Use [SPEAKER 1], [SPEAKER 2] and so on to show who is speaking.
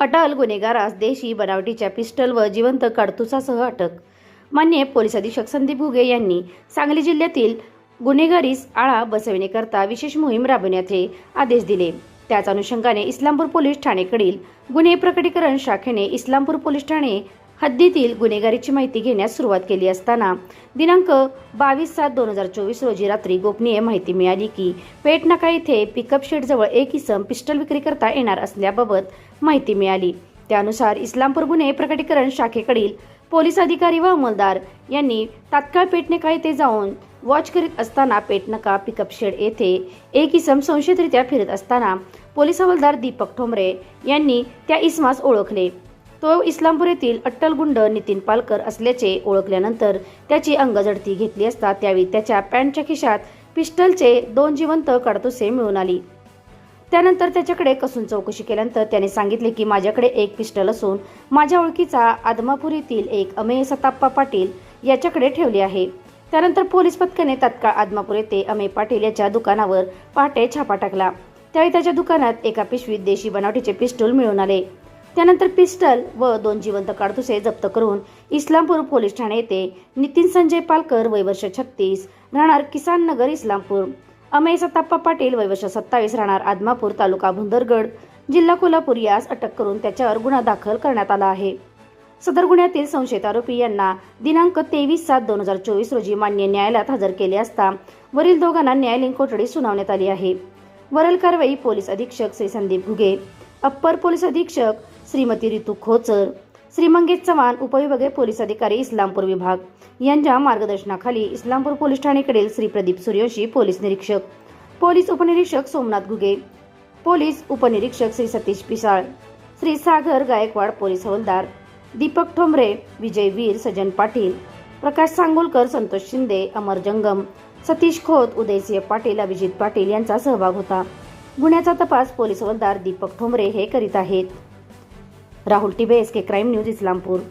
[SPEAKER 1] अटल गुन्हेगारास देशी बनावटीच्या पिस्टल व जिवंत काडतुसासह अटक. मान्य पोलीस अधीक्षक संदीप घुगे यांनी सांगली जिल्ह्यातील गुन्हेगारीस आळा बसविण्याकरता विशेष मोहीम राबविण्याचे आदेश दिले. त्याच अनुषंगाने इस्लामपूर पोलीस ठाणेकडील गुन्हे प्रकटीकरण शाखेने इस्लामपूर पोलीस ठाणे हद्दीतील गुन्हेगारीची माहिती घेण्यास सुरुवात केली असताना दिनांक बावीस सात दोन हजार चोवीस रोजी रात्री गोपनीय माहिती मिळाली की पेटनाका येथे पिकअप शेडजवळ एक इसम पिस्टल विक्री करता येणार असल्याबाबत माहिती मिळाली. त्यानुसार इस्लामपूर गुन्हे प्रकटीकरण शाखेकडील पोलीस अधिकारी व अंमलदार यांनी तात्काळ पेटनेका येथे जाऊन वॉच करीत असताना पेटनका पिकअप शेड येथे एक इसम संशयितरित्या फिरत असताना पोलीस हवालदार दीपक ठोंबरे यांनी त्या इसमास ओळखले. तो इस्लामपूर येथील अट्टलगुंड नितीन पालकर असल्याचे ओळखल्यानंतर त्याची अंगझडती घेतली असता त्यावेळी त्याच्या पॅन्टच्या खिशात पिस्टलचे दोन जिवंत काडतुसे मिळून आली. त्यानंतर त्याच्याकडे कसून चौकशी केल्यानंतर त्याने सांगितले की माझ्याकडे एक पिस्टल असून माझ्या ओळखीचा आदमापूर येथील एक अमेय सताप्पा पाटील याच्याकडे ठेवले आहे. त्यानंतर पोलीस पथकाने तत्काळ आदमापूर येथे अमेय पाटील याच्या दुकानावर पहाटे छापा टाकला. त्यावेळी त्याच्या दुकानात एका पिशवीत देशी बनावटीचे पिस्टल मिळून आले. त्यानंतर पिस्टल व दोन जिवंत काडतुसे जप्त करून इस्लामपूर पोलीस ठाणे येथे नितीन संजय पालकर वयवर्ष छत्तीस राहणार किसान नगर इस्लामपूर अमेय सत्ताप्पा पाटील वयवर्ष सत्तावीस राहणार आदमापूर तालुका भुंदरगड जिल्हा कोल्हापूर यास अटक करून त्याच्यावर गुन्हा दाखल करण्यात आला आहे. सदर गुन्ह्यातील संशयित आरोपी यांना दिनांक तेवीस सात दोन हजार चोवीस रोजी मान्य न्यायालयात हजर केले असता वरील दोघांना न्यायालयीन कोठडी सुनावण्यात आली आहे. वरील कारवाई पोलीस अधीक्षक श्री संदीप घुगे अप्पर पोलीस अधीक्षक श्रीमती रितू खोचर श्री मंगेश चव्हाण उपविभागीय पोलीस अधिकारी इस्लामपूर विभाग. यांच्या मार्गदर्शनाखाली इस्लामपूर पोलीस ठाणेकडील श्री प्रदीप सूर्यवंशी पोलीस निरीक्षक पोलीस उपनिरीक्षक सोमनाथ घुगे पोलीस उपनिरीक्षक श्री सतीश पिसाळ श्री सागर गायकवाड पोलीस हवलदार दीपक ठोंबरे विजय वीर सजन पाटील प्रकाश सांगोलकर संतोष शिंदे अमर जंगम सतीश खोत उदयसिंह पाटील अभिजित पाटील यांचा सहभाग होता. गुन्ह्याचा तपास पोलीस हवलदार दीपक ठोंबरे हे करीत आहेत. Rahul Tibe S K crime news Islampur.